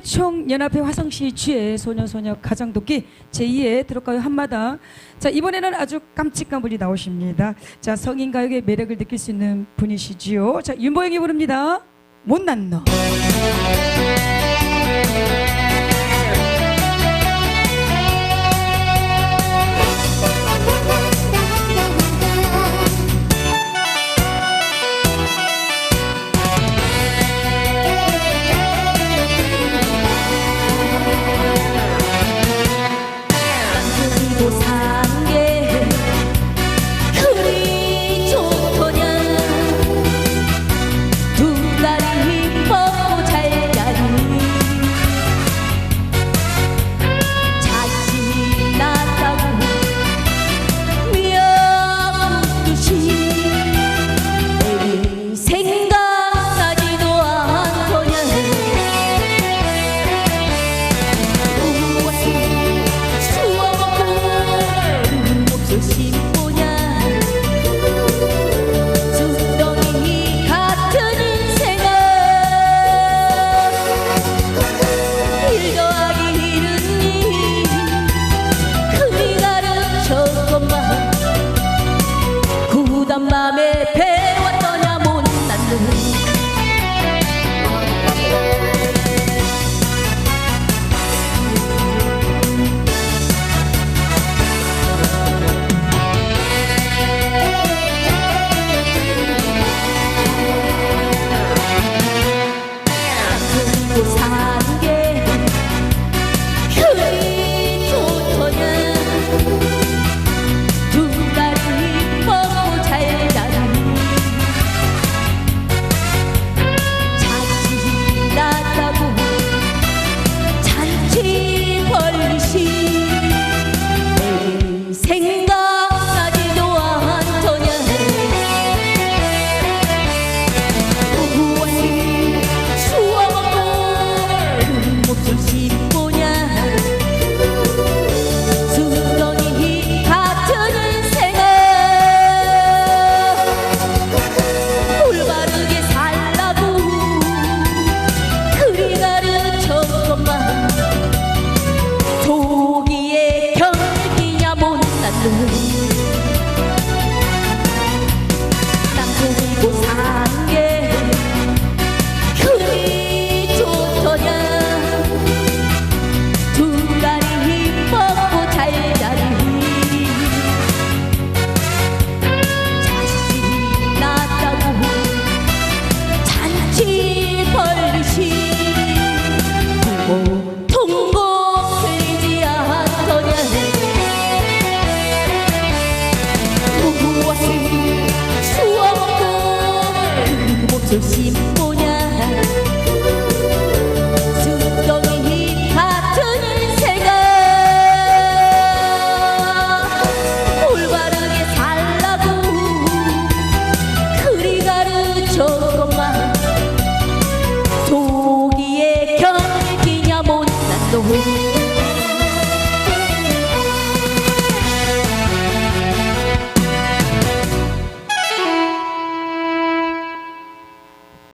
총연합회 화성시 주의 소녀소녀 가장도끼 제2의 들어가요 한마당. 자 이번에는 아주 깜찍한 분이 나오십니다. 자 성인가요의 매력을 느낄 수 있는 분이시지요. 자 윤보영이 부릅니다. 못난 너. the mommy.